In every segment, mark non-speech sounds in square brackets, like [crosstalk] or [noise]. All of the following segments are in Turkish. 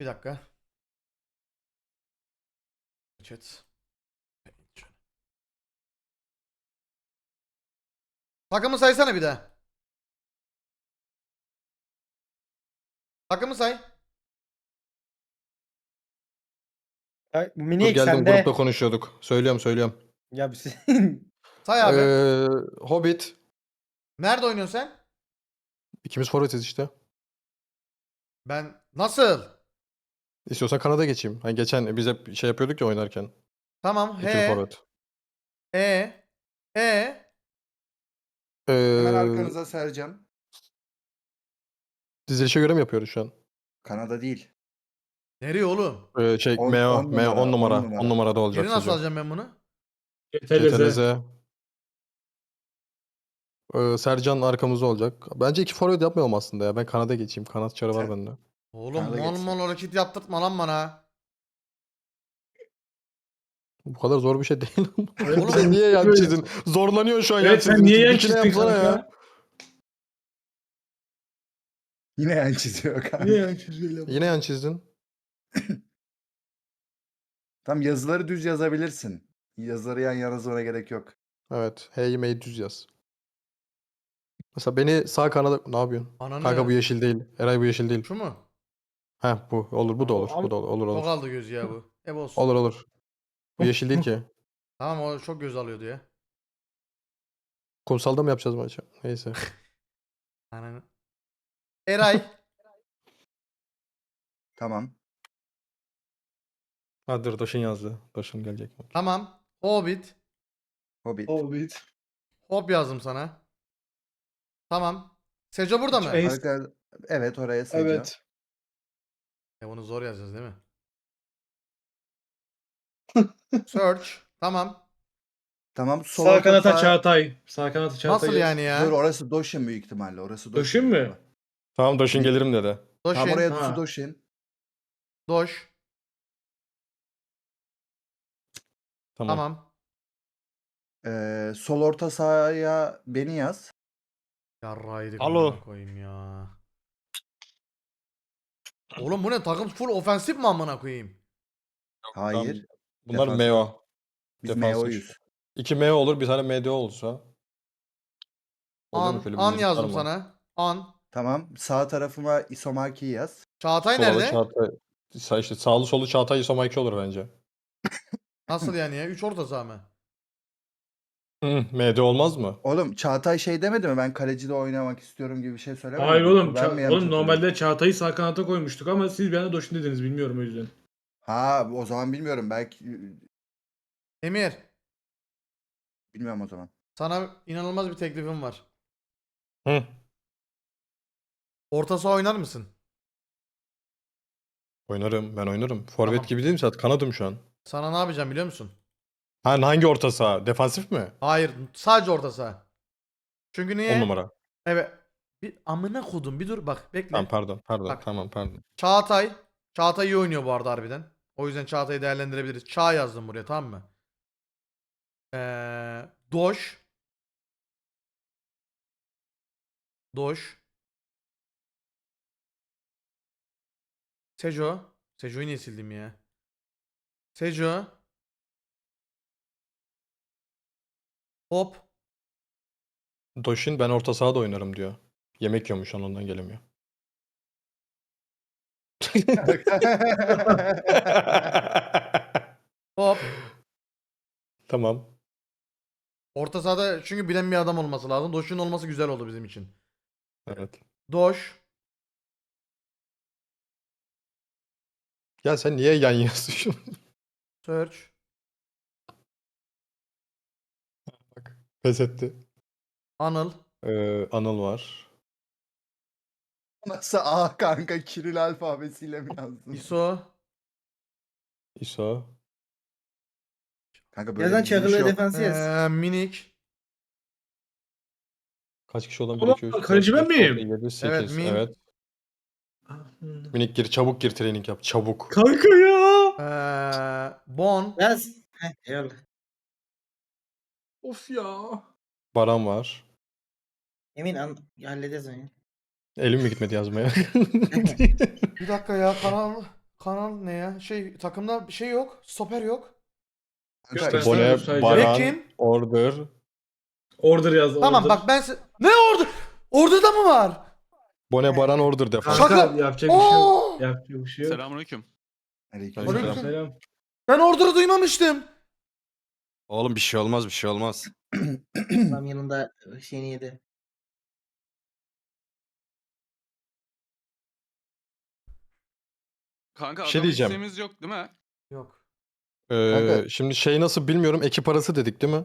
Bir dakika. Chat. Takımı saysana bir daha. Takımı say. Ay, bu Dur geldim sende. grupta konuşuyorduk. Söylüyorum söylüyorum. Ya bir- [laughs] Say abi. Ee, Hobbit. Nerede oynuyorsun sen? İkimiz forvetiz işte. Ben nasıl? İstiyorsan Kanada geçeyim. Hani geçen biz hep şey yapıyorduk ya oynarken. Tamam. İkili He. forvet. E. E. Hemen Ee, arkanıza Sercan. dizilişe göre mi yapıyoruz şu an? Kanada değil. Nereye oğlum? Ee, şey On- Meo, on Meo 10 numara, numara. on 10 numara. numarada olacak. Geri nasıl alacağım ben bunu? CTRZ. Ee, Sercan arkamızda olacak. Bence iki forvet yapmayalım aslında ya. Ben Kanada geçeyim. Kanat çarı var Sen- bende. Oğlum Kanada mal geçsin. mal hareket yaptırtma lan bana. Bu kadar zor bir şey değil. [laughs] Oğlum, sen niye yan çizdin? Zorlanıyor şu an Evet sen niye yan Dikine çizdin yapsana kanka? ya. Yine yan çiziyor kanka. Niye yan çiziyor? Yine yan çizdin. [laughs] Tam yazıları düz yazabilirsin. Yazıları yan yana yazmana gerek yok. Evet. Hey mey düz yaz. Mesela beni sağ kanada... Ne yapıyorsun? Ananı. Kanka bu yeşil değil. Eray bu yeşil değil. Şu mu? Heh bu olur. Bu da olur. Bu da olur. Olur Çok olur. aldı göz ya bu. Ev olsun. Olur olur. Bu yeşil değil ki. [laughs] Tamam o çok göz alıyordu ya. Kumsalda mı yapacağız maçı? Neyse. [laughs] Ananı. Eray. [laughs] Tamam. Ha dur Daşın yazdı. Daşın gelecek. tamam. Hobbit. Hobbit. Hobbit. Hop yazdım sana. Tamam. Seco burada mı? Evet oraya Sercan. Evet. E bunu zor yazacağız değil mi? [laughs] Search. Tamam. Tamam. Sol Sağ kanata sağ- Çağatay. Sağ kanata Çağatay. Nasıl yani ya? Dur orası Doshin büyük ihtimalle. Orası Doshin mi? Tamam Daşın gelirim dedi. Doşin. Tam oraya Ha. Doshin. Doş. Tamam. Tamam. Ee, sol orta sahaya beni yaz. Yarraydık Alo. koyayım ya. Oğlum bu ne takım full ofensif mi amına koyayım? Hayır. Bunlar Defans. Meo. Biz defans Meo'yuz. İki Meo olur. Bir tane MDO olursa. Olur mu? An, Şöyle bir an müzik yazdım var mı? sana. An. Tamam. Sağ tarafıma Isomaki yaz. Çağatay Sola da nerede? Çağatay. Sa- işte sağlı solu Çağatay Isoma 2 olur bence. Nasıl yani ya? 3 orta saha mı? Hı, MD olmaz mı? Oğlum Çağatay şey demedi mi? Ben kalecide oynamak istiyorum gibi bir şey söylemedi Hayır mi? oğlum. Ben Ça- yanlış oğlum hatırlıyorum? normalde Çağatay'ı sağ kanata koymuştuk ama siz bir anda Doşin dediniz bilmiyorum o yüzden. Ha o zaman bilmiyorum. Belki Emir. bilmiyorum o zaman. Sana inanılmaz bir teklifim var. Hı. Orta saha oynar mısın? Oynarım. Ben oynarım. Forvet Tamam. gibi değil mi zaten? Kanadım şu an. Sana ne yapacağım biliyor musun? Ha hangi orta saha? Defansif mi? Hayır, sadece orta saha. Çünkü niye? 10 numara. Evet. Bir amına kodum bir dur bak bekle. Tamam pardon. Pardon. Bak. Tamam pardon. Çağatay. Çağatay iyi oynuyor bu arada harbiden. O yüzden Çağatay'ı değerlendirebiliriz. Çağ yazdım buraya tamam mı? Ee, Doş. Doş. Sejo. Sejo'yu niye sildim ya? Sejo. Hop. Doşin ben orta sahada oynarım diyor. Yemek yiyormuş an ondan gelemiyor. [laughs] Hop. tamam. Orta sahada çünkü bilen bir adam olması lazım. Doş'un olması güzel oldu bizim için. Evet. Doş. Ya sen niye yan yazıyorsun? [laughs] Search. Pes etti. Anıl. Ee, Anıl var. Nasıl A kanka Kiril alfabesiyle mi yazdın? ISO. İso. Kanka böyle Yazan bir giriş çakılı yok. defansı yaz. Ee, minik. Kaç kişi olan? 1, Ulan, 2, 3, kaleci ben miyim? 7, 8. Evet, Evet, Min. evet. Minik gir. Çabuk gir training yap. Çabuk. Kanka ya. Ee, bon. Yaz. Heh, eyvallah. Of ya. Baran var. Emin an hallederiz onu. ya. Elim mi gitmedi yazmaya? [laughs] Bir dakika ya kanal kanal ne ya? Şey takımda bir şey yok. Stoper yok. Göster. işte- Bone- sadece- Baran, Kim? Order. Order yaz. Tamam order. bak ben se- Ne orada? Orada da mı var? Bone, Baran, Order defans. Kanka, Şaka- yapacak bir şey yok. Oo! Yapacak bir şey yok. Selamünaleyküm. Aleyküm. Aleyküm. Aleyküm. Selam. Ben orada duymamıştım. Oğlum bir şey olmaz bir şey olmaz. Adam yanında şeyini yedi. Kanka Bir şey adam diyeceğim. isteğimiz yok değil mi? Yok. Ee, Kanka- şimdi şey nasıl bilmiyorum. Ekip arası dedik değil mi?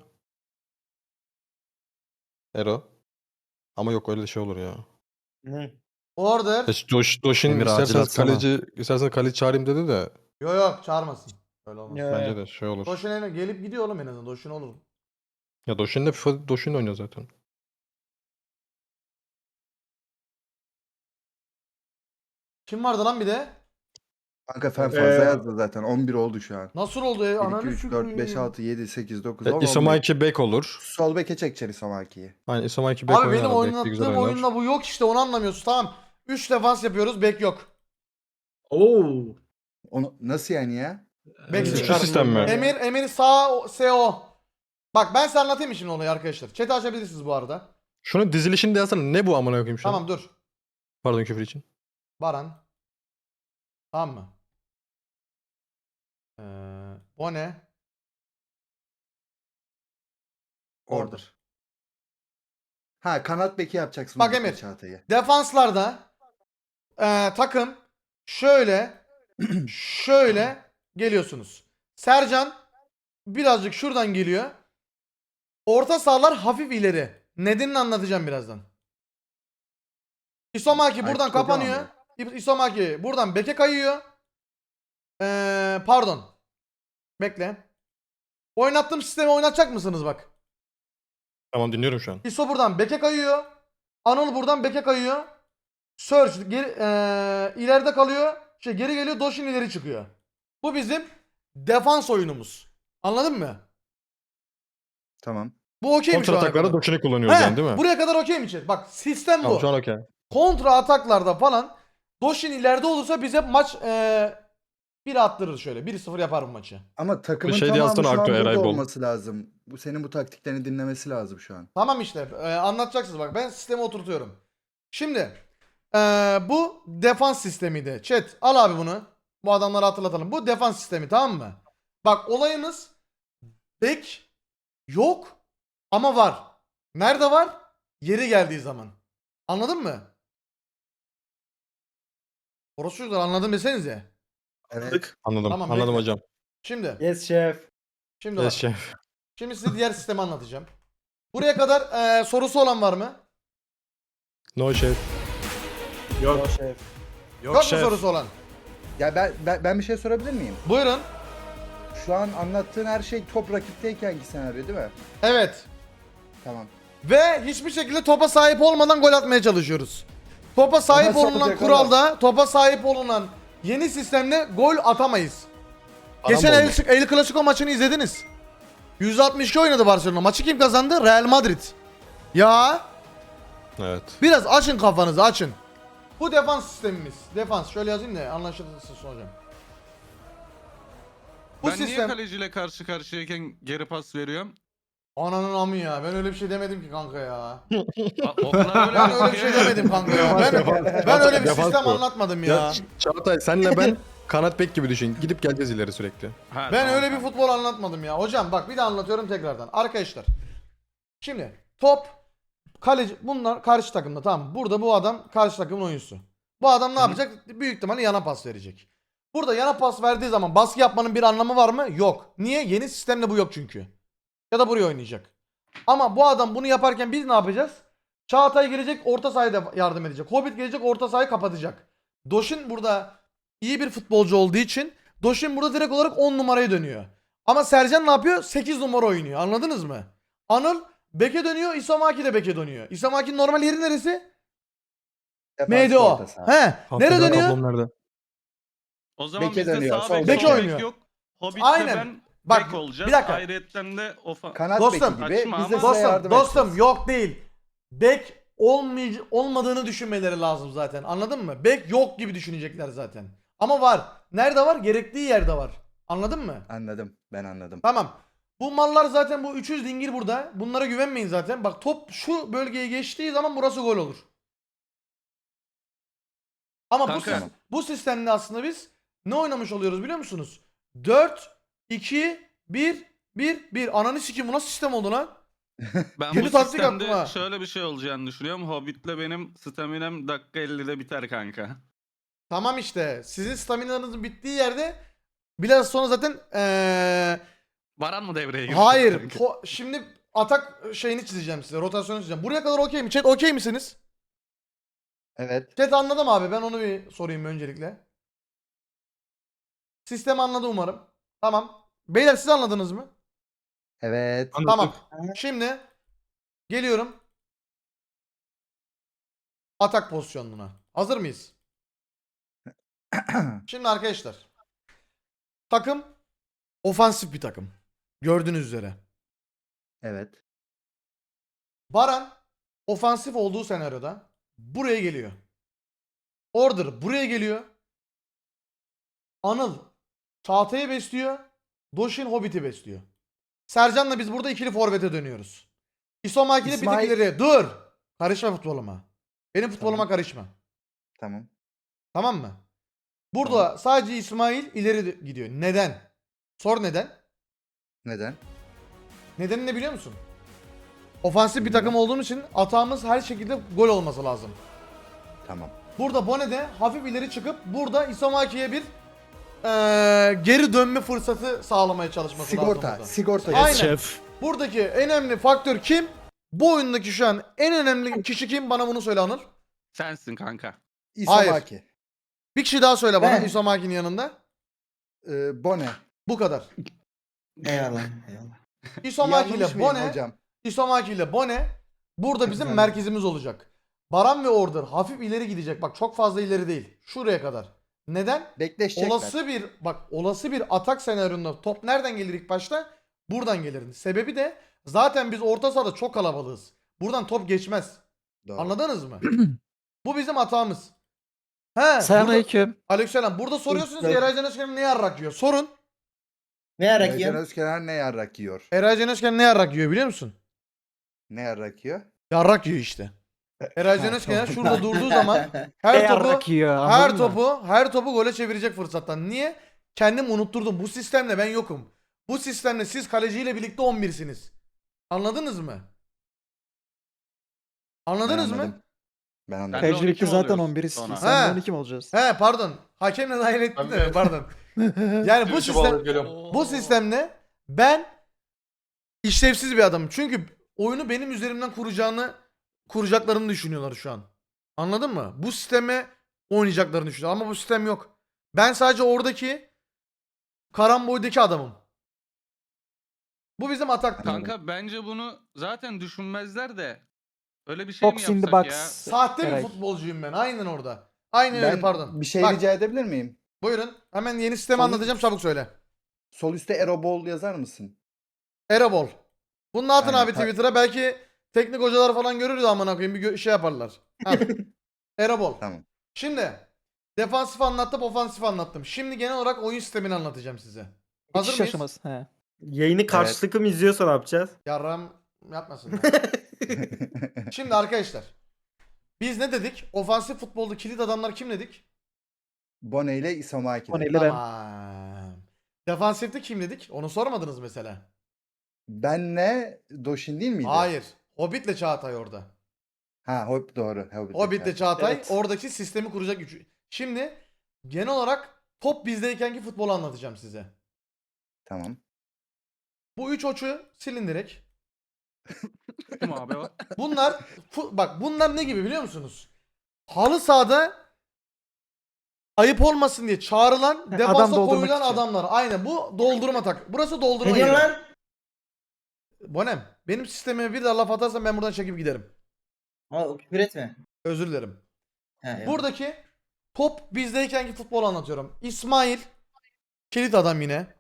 Ero. Ama yok öyle şey olur ya. Order. E, Doş, Doşin Emir acil isterseniz atsana. kaleci isterseniz kaleci çağırayım dedi de Yok yok çağırmasın. Öyle olmaz. Ya. bence de şey olur. Doşin'e gelip gidiyor oğlum en azından. Doşin olur. Ya Doşin de FIFA Doşin oynuyor zaten. Kim vardı lan bir de? Kanka fen fazla Ee, yazdı zaten. 11 oldu şu an. Nasıl oldu ya? 1, 2, Ananı 3, 4, 5, sikeyim. 6, 7, 8, 9, E, 10, Isamaki bek olur. Sol beke çekeceksin Isamaki'yi. Hani Isamaki bek Abi oynar. benim abi, bekle güzel oynattığım oynar. oyunda bu yok işte onu anlamıyorsun tamam. 3 defans yapıyoruz bek yok. Oo. Onu nasıl yani ya? Bek Ee, çıkar. Şu sistem mi? Emir, Emir sağ SO. Bak ben size anlatayım mı şimdi olayı arkadaşlar. Chat'i açabilirsiniz bu arada. Şunu dizilişini de yazsana. Ne bu amına koyayım şu an? Tamam dur. Pardon küfür için. Baran. Tamam mı? Ee, o ne? Order. Ha kanat beki yapacaksın. Bak Emir. Çağatay'ı. Defanslarda ee, takım şöyle [clears throat] şöyle geliyorsunuz. Sercan birazcık şuradan geliyor. Orta sahalar hafif ileri. Nedenini anlatacağım birazdan. Isomaki buradan kapanıyor. Isomaki buradan beke kayıyor. Ee, pardon. Bekle. Oynattığım sistemi oynatacak mısınız bak? Tamam dinliyorum şu an. ISO buradan beke kayıyor. Anıl buradan beke kayıyor. Search geri, eee, ileride kalıyor. Şey geri geliyor. Doshin ileri çıkıyor. Bu bizim defans oyunumuz. Anladın mı? Tamam. Bu okey mi şu Kontra ana ataklarda kadar? Doşin'i kullanıyoruz He, yani değil mi? Buraya kadar okey mi chat? Bak sistem Tamam bu. şu an okey. Kontra ataklarda falan Doshin ileride olursa bize maç eee bir attırır şöyle. 1-0 yapar bu maçı. Ama takımın şey de tamamı şu an burada Eray Bol. olması lazım. Bu senin bu taktiklerini dinlemesi lazım şu an. Tamam işte e, anlatacaksınız bak ben sistemi oturtuyorum. Şimdi e, bu defans sistemiydi. Chat al abi bunu. Bu adamları hatırlatalım. Bu defans sistemi tamam mı? Bak olayımız bek yok ama var. Nerede var? Yeri geldiği zaman. Anladın mı? Orası çocuklar anladım desenize. Evet. Anladım. Tamam, Anladım bekle. hocam. Şimdi. Yes chef. Şimdi bak. Yes şef. Şimdi size diğer sistemi anlatacağım. Buraya kadar e, sorusu olan var mı? No şef. Yok. Chef. Yok, mu sorusu olan? Ya ben, ben, ben bir şey sorabilir miyim? Buyurun. Şu an anlattığın her şey top rakipteykenki senaryo değil mi? Evet. Tamam. Ve hiçbir şekilde topa sahip olmadan gol atmaya çalışıyoruz. Topa sahip Nasıl olunan olacak kuralda, topa sahip olunan yeni sistemde gol atamayız. Geçen Adam El, oldu. El Clasico maçını izlediniz. 162 oynadı Barcelona. Maçı kim kazandı? Real Madrid. Ya Evet. biraz açın kafanızı açın. Bu defans sistemimiz. Defans. Şöyle yazayım da anlaşılsın hocam. Bu ben niye sistem... kaleciyle karşı karşıyayken geri pas veriyorum? Ananın amı ya. Ben öyle bir şey demedim ki kanka ya. Ben öyle bir şey demedim kanka ya. Ben, ben öyle bir sistem anlatmadım ya. Ya Çağatay senle ben [laughs] kanat bek gibi düşün. Gidip geleceğiz ileri sürekli. Ha, Ben tamam, öyle bir futbol anlatmadım ya. Hocam bak bir de anlatıyorum tekrardan. Arkadaşlar. Şimdi top kaleci bunlar karşı takımda tamam. Burada bu adam karşı takımın oyuncusu. Bu adam ne yapacak? Büyük ihtimalle yana pas verecek. Burada yana pas verdiği zaman baskı yapmanın bir anlamı var mı? Yok. Niye? Yeni sistemde bu yok çünkü. Ya da buraya oynayacak. Ama bu adam bunu yaparken biz ne yapacağız? Çağatay gelecek orta sahaya yardım edecek. Hobbit gelecek orta sahayı kapatacak. Doşin burada iyi bir futbolcu olduğu için Doşin burada direkt olarak 10 numaraya dönüyor. Ama Sercan ne yapıyor? 8 numara oynuyor. Anladınız mı? Anıl beke dönüyor. Isamaki de beke dönüyor. Isamaki'nin normal yeri neresi? Defans MDO. orta saha. He. Nereye dönüyor? nerede? O zaman Beke bizde dönüyor, sağ sol bek, beke sol bek oynuyor. yok. Hobbit'te Aynen. ben Bak, bek olacağız. bir dakika. Ayrıyetten de ofa... Kanat Dostum, beki gibi açma biz de ama- size yardım Dostum, dostum edeceğiz. yok değil. Bek olmay olmadığını düşünmeleri lazım zaten. Anladın mı? Bek yok gibi düşünecekler zaten. Ama var. nerede var? Gerektiği yerde var. Anladın mı? Anladım. Ben anladım. Tamam. Bu mallar zaten bu 300 dingil burada. Bunlara güvenmeyin zaten. Bak top şu bölgeye geçtiği zaman burası gol olur. Ama bu, Kanka. sis- bu sistemde aslında biz ne oynamış oluyoruz biliyor musunuz? 4 2 1 1 1 Ananı sikeyim bu nasıl sistem oldu lan? [laughs] Ben Yeni bu taktik sistemde yaptım ha. şöyle bir şey olacağını düşünüyorum. Hobbit'le benim staminem dakika 50'de biter kanka. Tamam işte. Sizin staminanızın bittiği yerde biraz sonra zaten eee Baran mı devreye giriyor? hayır. to- şimdi atak şeyini çizeceğim size. Rotasyonu çizeceğim. Buraya kadar okey mi? Chat okey misiniz? Evet. Chat anladım abi. Ben onu bir sorayım öncelikle. Sistem anladı umarım. Tamam. Beyler siz anladınız mı? Evet. Tamam. Şimdi geliyorum. Atak pozisyonuna. Hazır mıyız? [clears throat] Şimdi arkadaşlar. Takım ofansif bir takım. Gördüğünüz üzere. evet. Baran ofansif olduğu senaryoda buraya geliyor. Order buraya geliyor. Anıl Çağatay'ı besliyor. Doşin Hobbit'i besliyor. Sercan'la biz burada ikili forvete dönüyoruz. İsomaki ile İsmail- ileri. Dur. Karışma futboluma. Benim futboluma Tamam. karışma. Tamam. Tamam mı? Burada sadece İsmail ileri gidiyor. Neden? Sor neden? Neden? Nedeni ne biliyor musun? Ofansif bir takım olduğumuz için atağımız her şekilde gol olması lazım. Tamam. Burada Bone'de hafif ileri çıkıp burada Isomaki'ye bir eee, geri dönme fırsatı sağlamaya çalışması lazım. Sigorta. burada. Sigorta. Aynen. Şef. Buradaki en önemli faktör kim? Bu oyundaki şu an en önemli kişi kim? Bana bunu söyle Anıl. Sensin kanka. Isomaki. Bir kişi daha söyle bana Ben. Isomaki'nin yanında. Ee, Bone. Bu kadar. Eyvallah. [laughs] Eyvallah. Isomaki Yanlış ile mıyım Bone hocam? Isomaki ile Bone burada bizim merkezimiz olacak. Baran ve Order hafif ileri gidecek. Bak çok fazla ileri değil. Şuraya kadar. Neden? Bekleşecekler. Olası bir bak olası bir atak senaryonunda top nereden gelir ilk başta? Buradan gelir. Sebebi de zaten biz orta sahada çok kalabalığız. Buradan top geçmez. Doğru. Anladınız mı? [clears throat] Bu bizim hatamız. He. Burada, Selamünaleyküm. Aleykümselam. Burada soruyorsunuz ki Aleyküm. Eray Can Özkan ne yarrak yiyor? Sorun. Ne ara Ercan yiyorsun? Özkener ne yarrak yiyor? Eray Can ne yarrak yiyor biliyor musun? Ne yarrak yiyor? Yarrak yiyor işte. [laughs] Eray Can şurada durduğu zaman [laughs] her topu yiyor her topu her topu gole çevirecek fırsattan. Niye? Kendim unutturdum. Bu sistemle ben yokum. Bu sistemle siz kaleciyle birlikte 11'siniz. Anladınız mı? Anladınız Ben mı? anladım. Ben anladım. 12 zaten oluyoruz 11'iz. sonra. Sen de 12 mi olacağız? He pardon. Hakemle dahil ettim de pardon. [laughs] Yani bu sistem bu sistemle ben işlevsiz bir adamım. Çünkü oyunu benim üzerimden kuracağını kuracaklarını düşünüyorlar şu an. Anladın mı? Bu sisteme oynayacaklarını düşünüyorlar ama bu sistem yok. Ben sadece oradaki karamboydaki adamım. Bu bizim atak. Kanka bence bunu zaten düşünmezler de öyle bir şey mi Box in the yapsak box. ya? Sahte bir Eray. futbolcuyum ben. Aynen orada. Aynen öyle Ben pardon. bir şey Bak, rica edebilir miyim? Buyurun. Hemen yeni sistemi Sol- anlatacağım çabuk söyle. Sol üstte Erobol yazar mısın? Erobol. Bunu atın Aynen, abi ta- Twitter'a belki teknik hocalar falan görür de amına koyayım bir gö- şey yaparlar. Ha. [laughs] Erobol. Tamam. Şimdi defansif anlattım, ofansif anlattım. Şimdi genel olarak oyun sistemini anlatacağım size. Hazır Geçiş mıyız? aşaması. He. Yayını karşılıklı mı izliyorsa ne yapacağız? Yarram yapmasın. [laughs] Şimdi arkadaşlar. Biz ne dedik? Ofansif futbolda kilit adamlar kim dedik? Bone ile Isomaki. Bone ile ben. Tamam. Defansifte kim dedik? Onu sormadınız mesela. Benle Doşin değil miydi? Hayır. Hobbit'le Çağatay orada. Ha Hobbit doğru. Hobbit. Hobbit'le Çağatay Evet. oradaki sistemi kuracak güç. Şimdi genel olarak top bizdeykenki futbolu anlatacağım size. Tamam. Bu üç oçu silin direkt. Kim abi o? Bunlar fu- bak bunlar ne gibi biliyor musunuz? Halı sahada ayıp olmasın diye çağrılan adam defansa doldurmak koyulan için. adamlar. Aynen bu doldurma tak. Burası doldurma Ne diyorsun yeri. lan? Bonem benim sistemime bir daha laf atarsan ben buradan çekip giderim. Ama küfür etme. Özür dilerim. He, eyvallah. Buradaki top bizdeykenki futbolu anlatıyorum. İsmail kilit adam yine.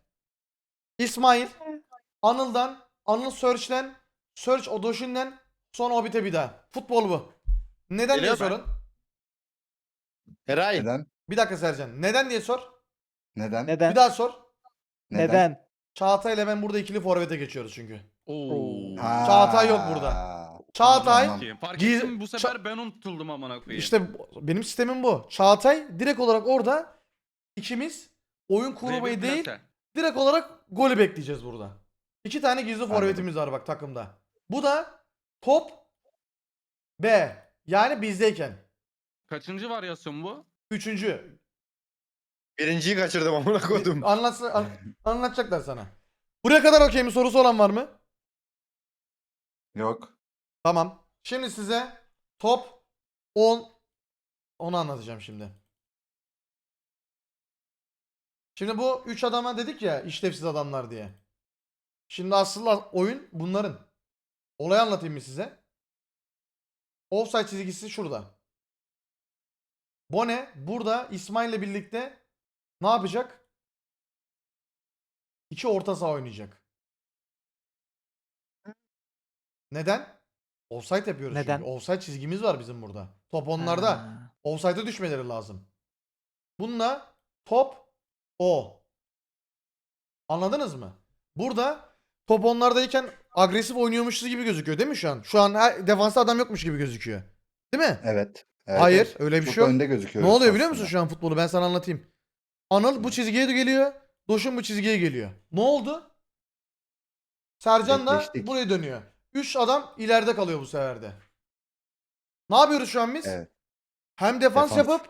İsmail Anıl'dan, Anıl Search'ten, Search Odoşin'den sonra Hobbit'e bir daha. Futbol bu. Neden diye Geliyor ben. sorun. Eray. Neden? Bir dakika Sercan. Neden diye sor. Neden? Neden? Bir daha sor. Neden? Çağatay ile ben burada ikili forvete geçiyoruz çünkü. Oo. Ha. Çağatay yok burada. Çağatay Tamam. Fark Giz- ettim bu sefer ben unutuldum amına koyayım. işte benim sistemim bu. Çağatay direkt olarak orada ikimiz oyun kurmayı R1 değil direkt olarak golü bekleyeceğiz burada. İki tane gizli forvetimiz var bak takımda. Bu da top B. Yani bizdeyken. Kaçıncı varyasyon bu? Üçüncü. Birinciyi kaçırdım amına koydum. Anlatsın, an- anlatacaklar sana. Buraya kadar okey mi? Sorusu olan var mı? Yok. Tamam. Şimdi size top 10 onu anlatacağım şimdi. Şimdi bu 3 adama dedik ya işlevsiz adamlar diye. Şimdi aslında oyun bunların. Olayı anlatayım mı size? Offside çizgisi şurada. Bone burada İsmail'le birlikte ne yapacak? İki orta saha oynayacak. Neden? Offside yapıyoruz Neden? çünkü. Offside çizgimiz var bizim burada. Top onlarda. Ha. Offside'a düşmeleri lazım. Bununla top o. Anladınız mı? Burada top onlardayken agresif oynuyormuşuz gibi gözüküyor değil mi şu an? Şu an her, defansta adam yokmuş gibi gözüküyor. Değil mi? Evet. Evet Hayır evet. öyle bir Çok şey yok. önde gözüküyor. Ne oluyor biliyor musun şu an futbolu? Ben sana anlatayım. Anıl bu çizgiye de geliyor. Doşun bu çizgiye geliyor. Ne oldu? Sercan da Bekleştik. buraya dönüyor. 3 adam ileride kalıyor bu sefer de. Ne yapıyoruz şu an biz? Evet. Hem defans, Defans. yapıp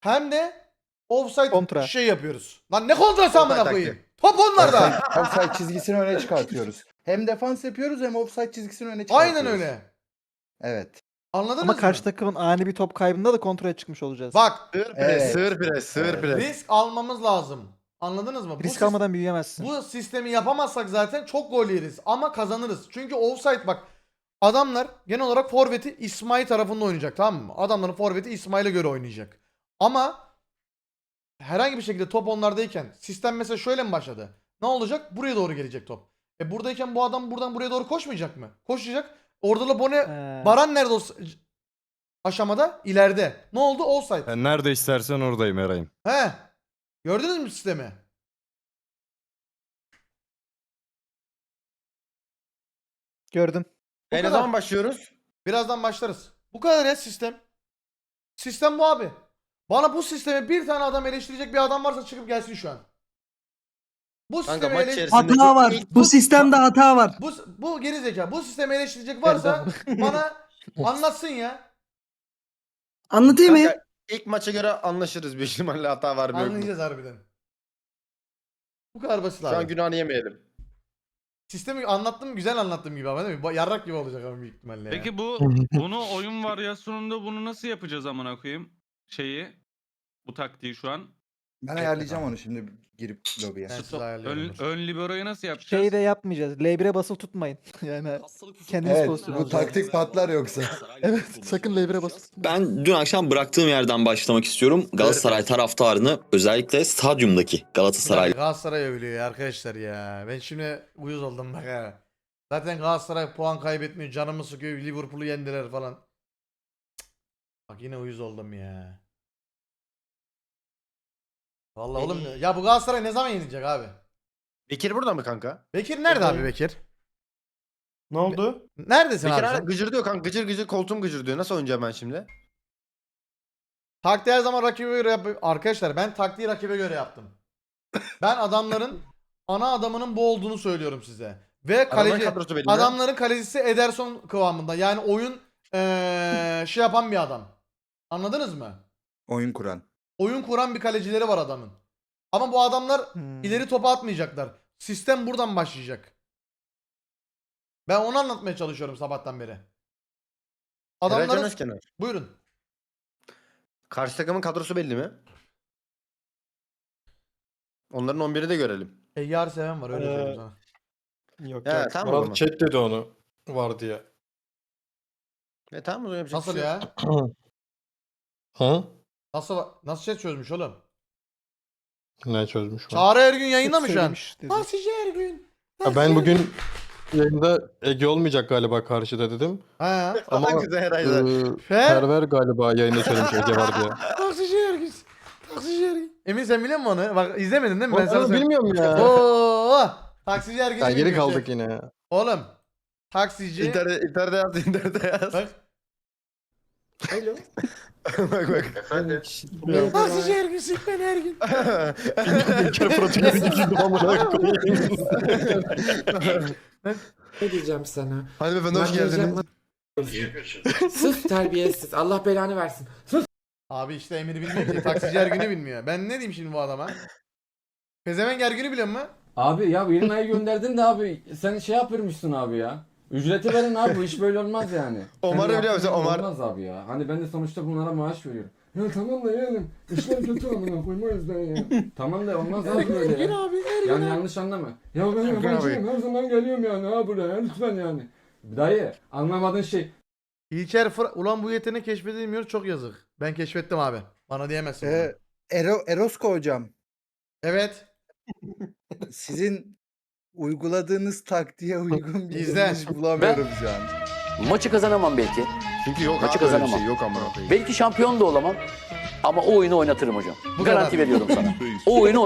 hem de offside Kontra. şey yapıyoruz. Lan ne kontrası amına Offside koyayım? Top onlarda. offside çizgisini öne çıkartıyoruz. Hem defans yapıyoruz hem offside çizgisini öne çıkartıyoruz. Aynen öyle. Evet. Anladınız Ama mı? karşı takımın ani bir top kaybında da kontrole çıkmış olacağız. Bak Sığır pres, Evet. sığır pres, sığır Evet. pres. risk almamız lazım. Anladınız mı? Bu Risk sis- almadan büyüyemezsin. Bu sistemi yapamazsak zaten çok gol yeriz ama kazanırız. Çünkü offside bak adamlar genel olarak forveti İsmail tarafında oynayacak tamam mı? Adamların forveti İsmail'e göre oynayacak. Ama herhangi bir şekilde top onlardayken sistem mesela şöyle mi başladı? Ne olacak? Buraya doğru gelecek top. E buradayken bu adam buradan buraya doğru koşmayacak mı? Koşacak. Orada da Bone Ee, Baran nerede o s- aşamada? İleride. Ne oldu? Offside. Ben nerede istersen oradayım Eray'ım. He. Gördünüz mü sistemi? gördüm. Bu ne kadar. zaman başlıyoruz? Birazdan başlarız. Bu kadar ya sistem. Sistem bu abi. Bana bu sistemi bir tane adam eleştirecek bir adam varsa çıkıp gelsin şu an. Bu Kanka sistemi maç ele- içerisinde... Hata var. Bu sistemde hata var. bu, bu geri zeka. Bu sistemi eleştirecek varsa [laughs] bana anlatsın ya. Anlatayım mı? Kanka, ilk maça göre anlaşırız büyük ihtimalle hata var mı yok mu? Anlayacağız harbiden. Bu kadar basit Şu abi. an günahını yemeyelim. Sistemi anlattım güzel anlattım gibi ama değil mi? Ba- Yarrak gibi olacak ama büyük ihtimalle ya. Peki bu [laughs] bunu oyun varyasyonunda bunu nasıl yapacağız amına koyayım? Şeyi bu taktiği şu an. Ben ayarlayacağım onu şimdi girip lobiye. Ben size ayarlıyorum, ön, ön libero'yu nasıl yapacağız? Şey de yapmayacağız. L1'e basılı tutmayın. [laughs] yani kendiniz Evet pozisyon bu alacaksınız. taktik patlar yoksa. [laughs] Evet sakın L1'e basılı tutmayın. Ben dün akşam bıraktığım yerden başlamak istiyorum. Galatasaray taraftarını özellikle stadyumdaki Galatasaray Galatasaray övülüyor ya arkadaşlar ya. Ben şimdi uyuz oldum bak ha. Zaten Galatasaray puan kaybetmiyor. Canımı sıkıyor. Liverpool'u yendiler falan. Cık. Bak yine uyuz oldum ya. Vallahi oğlum ya bu Galatasaray ne zaman yenilecek abi? Bekir burada mı kanka? Bekir nerede abi Bekir? Ne oldu? Neredesin Bekir abi hala sen? gıcır diyor kanka. Gıcır gıcır koltuğum gıcır diyor. Nasıl oynayacağım ben şimdi? Taktiği her zaman rakibe göre yap- Arkadaşlar ben taktiği rakibe göre yaptım. Ben adamların ana adamının bu olduğunu söylüyorum size. Ve Adamların kaleci kadrosu belli. adamların kalecisi Ederson kıvamında. Yani oyun eee şey yapan bir adam. Anladınız mı? Oyun kuran. Oyun kuran bir kalecileri var adamın. Ama bu adamlar Hmm. ileri topa atmayacaklar. Sistem buradan başlayacak. Ben onu anlatmaya çalışıyorum sabahtan beri. Adamların... Özkenar. buyurun. Karşı takımın kadrosu belli mi? Onların 11'i de görelim. Eyyar seven var öyle Ee, söyleyeyim sana. Yok Ya, yok. tamam Murat chat dedi onu. Var diye. E tamam o zaman yapacak Nasıl şey ya? Hı? [clears throat] [clears throat] Nasıl nasıl şey çözmüş oğlum? Ne çözmüş bu? Çağrı Ergün yayında mı şu an? Söylemiş dedi. Taksici Ergün. Ha, ben bugün yayında Ege olmayacak galiba karşıda dedim. Ha. Ama Güzel herhalde. eee, Fe. Perver galiba yayında söylemiş Ege var diye. [laughs] Taksici Ergün. Taksici Ergün. Emin sen biliyor musun onu? Bak izlemedin değil mi? Ben Ben sana söyleyeyim. bilmiyorum ya. Oo! Taksici Ergin'i Ya geri kaldık şey. yine ya. Oğlum. Taksici. İnternette, internette yaz, internette yaz. Bak. Alo. [laughs] bak bak. Efendim. Taksici Ergin Sikmen Ergin. İlker Fırat'ın gözüküydü amına koyayım. Ne diyeceğim sana? Hanımefendi hoş Ben geldiniz. Sus terbiyesiz. Allah belanı versin. Abi işte Emir'i bilmiyor ki. Taksici Ergin'i bilmiyor. Ben ne diyeyim şimdi bu adama? Pezevenk Ergin'i biliyor musun? Abi ya yeni ayı gönderdin de abi sen şey yapırmışsın abi ya. Ücreti verin abi bu iş böyle olmaz yani. Omar'ı Kendi biliyor musun? yaptığın gibi Omar. Olmaz abi ya. Hani ben de sonuçta bunlara maaş veriyorum. Ya tamam da yeğenim. İşler kötü amına koymayız ben ya. tamam da olmaz abi böyle ya. abi Yani yanlış anlama. Ya ben yabancıyım her zaman geliyorum yani ha buraya lütfen yani. Dayı anlamadığın şey. İlker Fırat. Ulan bu yetenek keşfedilmiyor çok yazık. Ben keşfettim abi. Bana diyemezsin. bunu. Ee, Ero, Erosko hocam. Evet. Sizin uyguladığınız taktiğe [laughs] uygun bir İzle. yazılış bulamıyorum şu an. Maçı kazanamam belki. Çünkü yok Maçı abi öyle bir kazanamam. şey yok amına koyayım. Belki şampiyon da olamam. Ama o oyunu oynatırım hocam. Bu Garanti veriyorum sana. [laughs] O oyunu oynatırım.